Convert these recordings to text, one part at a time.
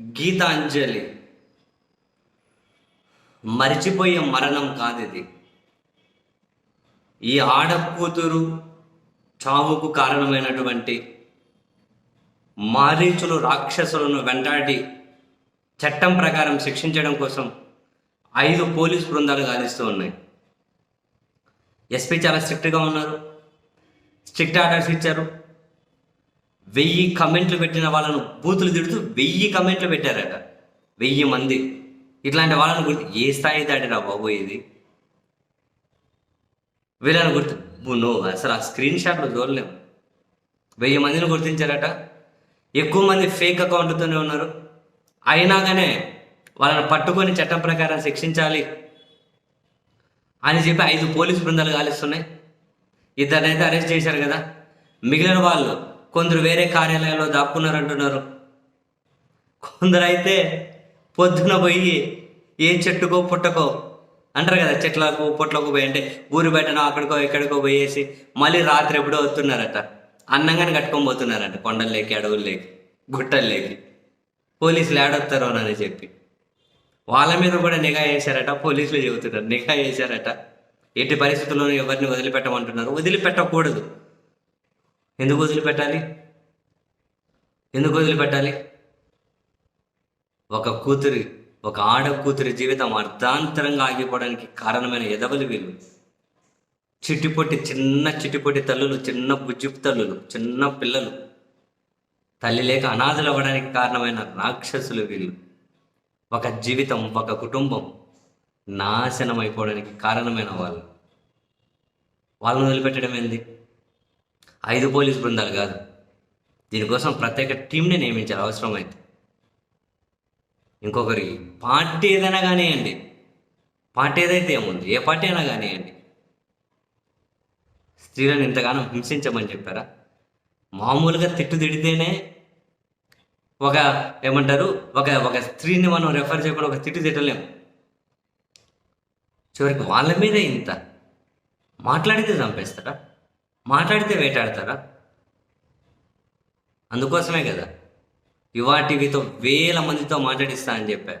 గీతాంజలి. మరిచిపోయే మరణం కాదు ఇది ఈ ఆడ కూతురు చావుకు కారణమైనటువంటి మారీచులు రాక్షసులను వెంటాడి చట్టం ప్రకారం శిక్షించడం కోసం ఐదు పోలీస్ బృందాలు గాలిస్తూ ఉన్నాయి. ఎస్పీ చాలా స్ట్రిక్ట్గా ఉన్నారు. స్ట్రిక్ట్ ఆర్డర్స్ ఇచ్చారు. వెయ్యి కమెంట్లు పెట్టిన వాళ్ళను బూతులు తిడుతూ వెయ్యి కమెంట్లు పెట్టారట. వెయ్యి మంది. ఇట్లాంటి వాళ్ళని గుర్తు ఏ స్థాయి దాటిరా బాబు ఇది? వీళ్ళని గుర్తు నువ్వు అసలు ఆ స్క్రీన్ షాట్లు చూడలేము వెయ్యి మందిని గుర్తించారట. ఎక్కువ మంది ఫేక్ అకౌంట్తోనే ఉన్నారు. అయినా కానీ వాళ్ళని పట్టుకొని చట్టం ప్రకారం శిక్షించాలి అని చెప్పి ఐదు పోలీసు బృందాలు కాలుస్తున్నాయి ఇద్దరినైతే అరెస్ట్ చేశారు కదా. మిగిలిన వాళ్ళు కొందరు వేరే కార్యాలయాల్లో దాక్కున్నారంటున్నారు. కొందరైతే పొద్దున పోయి ఏ చెట్టుకో పుట్టకో అంటారు కదా చెట్లకు పొట్లకు పోయి అంటే ఊరు బయటనో అక్కడికో ఎక్కడికో పోయేసి మళ్ళీ రాత్రి ఎప్పుడో వస్తున్నారట. అన్నంగానే కట్టుకొని పోతున్నారట కొండల్లోకి అడవుల్లోకి గుట్టల్లోకి. పోలీసులు ఏడొస్తారో అని చెప్పి. వాళ్ళ మీద కూడా నిఘా వేశారట పోలీసులు చెబుతున్నారు నిఘా వేశారట. ఎట్టి పరిస్థితుల్లోనూ ఎవరిని వదిలిపెట్టమంటున్నారు. వదిలిపెట్టకూడదు. ఎందుకు వదిలిపెట్టాలి? ఎందుకు వదిలిపెట్టాలి? ఒక కూతురి ఒక ఆడ కూతురి జీవితం అర్ధాంతరంగా ఆగిపోవడానికి కారణమైన ఎదవలు వీళ్ళు. చిట్టిపొట్టి చిన్న చిట్టిపొట్టి తల్లులు చిన్న బుజ్జి తల్లులు చిన్న పిల్లలు. తల్లి లేక అనాథలు అవ్వడానికి కారణమైన రాక్షసులు వీళ్ళు. ఒక జీవితం ఒక కుటుంబం నాశనం అయిపోవడానికి కారణమైన వాళ్ళు. వాళ్ళని వదిలిపెట్టడం ఏంది? ఐదు పోలీస్ బృందాలు కాదు. దీనికోసం ప్రత్యేక టీంని నియమించారు అవసరమైతే. ఇంకొకరి పార్టీ ఏదైనా కానివ్వండి. పార్టీ ఏదైతే ఏముంది ఏ పార్టీ అయినా కానివ్వండి. స్త్రీలను ఇంతగానో హింసించమని చెప్పారా? మామూలుగా తిట్టు తిడితేనే ఒక ఏమంటారు ఒక ఒక స్త్రీని మనం రెఫర్ చేయకుండా ఒక తిట్టు తిట్టలేము. చివరికి వాళ్ళ మీదే ఇంత మాట్లాడితే చంపేస్తారా? మాట్లాడితే వేటాడతారా? అందుకోసమే కదా. యువా టీవీతో వేల మందితో మాట్లాడిస్తా అని చెప్పారు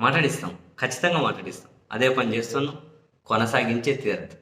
మాట్లాడిస్తాం. ఖచ్చితంగా మాట్లాడిస్తాం. అదే పని చేస్తున్నాం. కొనసాగించే తీరుతాం